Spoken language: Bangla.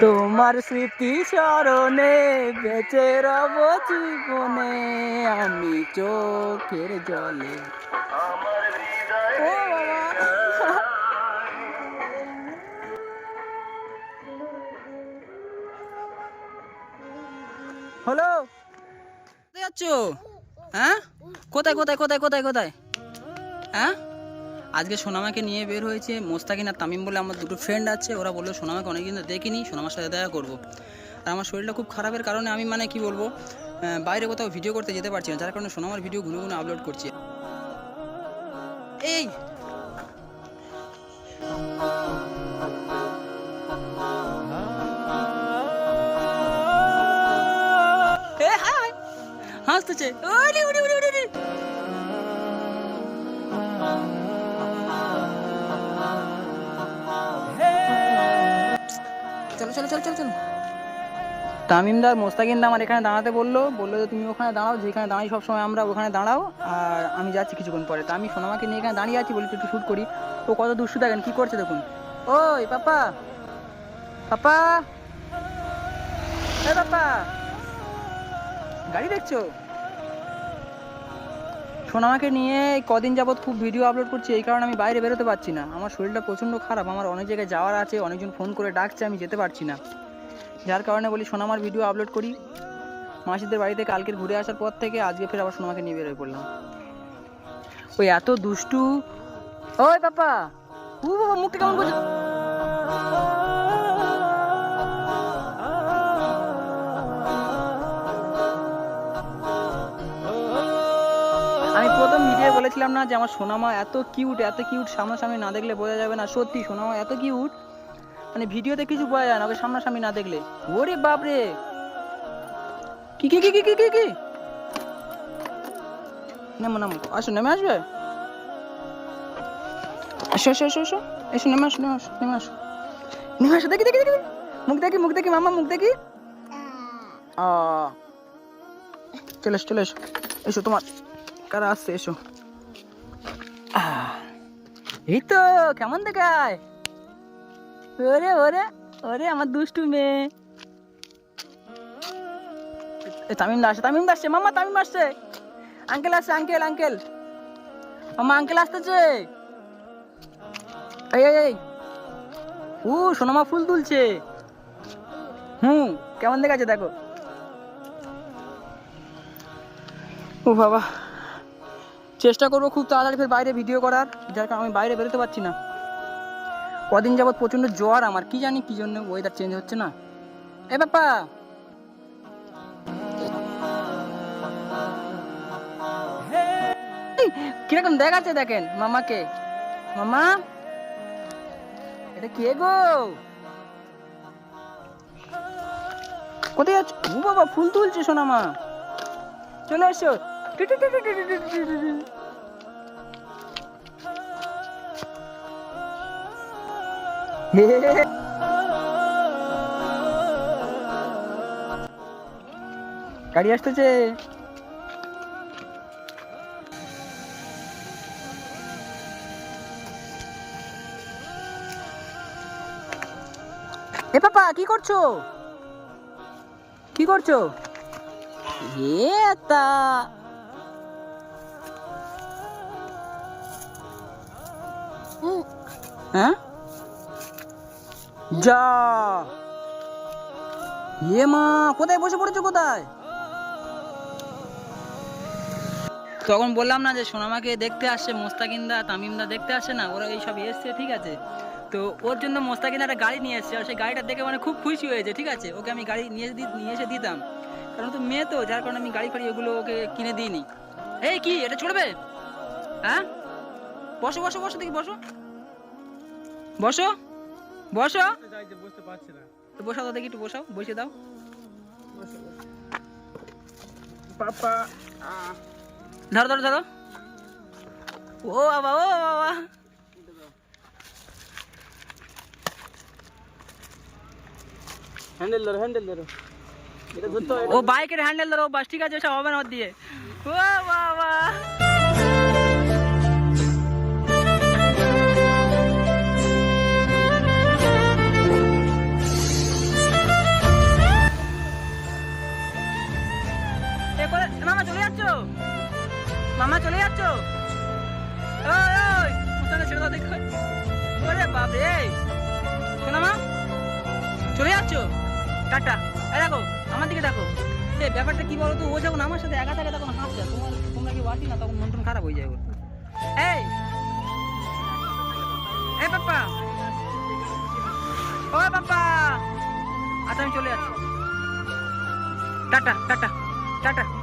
তোমার স্মৃতি স্মরণে বেঁচে রব জীবনে, আমি চোখের জলে। হ্যালো? যাচ্ছ হ্যাঁ? কোথায় কোথায় কোথায় কোথায় কোথায়? হ্যাঁ? আজকে সোনামাকে নিয়ে বের হয়েছে মোস্তাকিন আর তামিম বলে আমার দুটো ফ্রেন্ড আছে। ওরা বলল, সোনামাকে অনেকদিন দেখিনি, সোনামার সাথে দেখা করব। আর আমার শরীরটা খুব খারাপের কারণে আমি মানে কি বলব বাইরে কোথাও ভিডিও করতে যেতে পারছি না, যার কারণে সোনামার ভিডিও ঘুরে ঘুরে আপলোড করছি। এই! হাসতেছে। চলো চলো চলো চলো চলো। তামিমদার মোস্তাকিন্দা আমার এখানে দাঁড়াতে বলল। বলল যে, তুমি ওখানে দাঁড়াও, যেখানে দাঁড়াই সবসময় আমরা ওখানে দাঁড়াও। আর আমি যাচ্ছি কিছুক্ষণ পরে। তা আমি সোনামাকে নিয়ে এখানে দাঁড়িয়ে আছি বলি একটু শ্যুট করি। ও কত দুষ্টু দেখেন, কী করছে দেখুন। ওই, পাপা। পাপা। এ পাপা। গাড়ি দেখছ? সোনামাকে নিয়ে কদিন যাবত খুব ভিডিও আপলোড করছি, এই কারণে আমি বাইরে বেরোতে পারছি না। আমার শরীরটা প্রচণ্ড খারাপ, আমার অনেক জায়গায় যাওয়ার আছে, অনেকজন ফোন করে ডাকছে, আমি যেতে পারছি না। যার কারণে বলি সোনামার ভিডিও আপলোড করি। মাসিদের বাড়িতে কালকের ঘুরে আসার পর থেকে আজকে ফের আবার সোনামাকে নিয়ে বেরোয় পড়লাম। ওই এত দুষ্টু। ওই পাপা! উ বাবা, মুখটা কেমন করছে? বলেছিলাম না যে আমার সোনামা এত কিউট এত কিউট সামনাসামনি না দেখলে বোঝা যাবে না। সত্যি, সোনামা এত কিউট মানে ভিডিওতে কিছু বোঝা যায় না ওকে সামনাসামনি না দেখলে। ওরে বাপরে! কি কি কি কি কি কি কি? নামো নামো। আসো, নেমে আসবে? আসো আসো আসো আসো। এসো, নেমে আসো নেমে আসো নেমে আসো। নেমে আসো, দেখি দেখি দেখি। মুখ দেখি মুখ দেখি, মামা, মুখ দেখি। চলে এসো চলে এসো। এসো, তোমার। কারা আসছে, এসো। এই তো কেমন দেখায়? ওরে ওরে ওরে, আমার দুষ্টু মেয়ে। তামিম দা আসছে তামিম দা মামা তামিম আসছে। আঙ্কেল আসছে, আঙ্কেল আঙ্কেল। মামা, আঙ্কেল আসতেছে। এই এই। ও, সোনামা ফুল তুলছে। হুম, কেমন দেখাচ্ছে দেখো। ও, বাবা। চেষ্টা করব খুব তাড়াতাড়ি ফের বাইরে ভিডিও করার, যার কারণে আমি বাইরে বেরোতে পারছি না। কদিন যাবত প্রচণ্ড জ্বর আমার, কি জানি, কি জন্য ওয়েদার চেঞ্জ হচ্ছে না। এ বাপ্পা! কীরকম দেখাচ্ছে দেখেন মামাকে? মামা? এটা কে গো? কোথায় যাচ্ছ? ও বাবা, ফুল তুলছে সোনা মা চলে এসো। গাড়ি আসতেছে। এ পাপা কি করছ? কি করছ? এ তা যা। এ মা, কোথায় বসে পড়েছো কোথায়? তখন বললাম না যে সোনামাকে দেখতে আসছে মোস্তাকিন্দা, তামিমদা দেখতে আসে না, ওরা এইসব এসছে, ঠিক আছে। তো ওর জন্য মোস্তাকিন্দা একটা গাড়ি নিয়ে এসছে, আর সেই গাড়িটা দেখে মানে খুব খুশি হয়েছে, ঠিক আছে। ওকে আমি গাড়ি নিয়ে নিয়ে এসে দিতাম। কারণ তো মেয়ে তো, যার কারণে আমি গাড়ি ফাড়ি ওগুলো ওকে কিনে দিইনি। এই কি, এটা চড়বে? হ্যাঁ? বসো বসো বসো দেখি, বসো। বসো। বসো। বুঝতে পারছি না। তো বসাও তো দেখি একটু বসাও বসে দাও। পাপা ধরো ধরো ধরো। ও বাবা ও বাবা। হ্যান্ডেল ধরো হ্যান্ডেল ধরো। হয় ও বাইকের হ্যান্ডেল ধরো বাস ঠিক আছে সব হবে না দিয়ে। ও বাবা। এই, শোনা মা, চলে যাচ্ছ? টাটা। এই দেখো, আমার দিকে দেখো। এই, ব্যাপারটা কি বলো তো ও যখন আমার সাথে একা থাকে, তখন হাসছে। তোমার, তোমরা কি ওয়াটি না? তখন মন খারাপ হয়ে যায় ওর। এই এই পাপ্পা। ও পাপ্পা। আচ্ছা আমি চলে যাচ্ছি। Tata tata tata.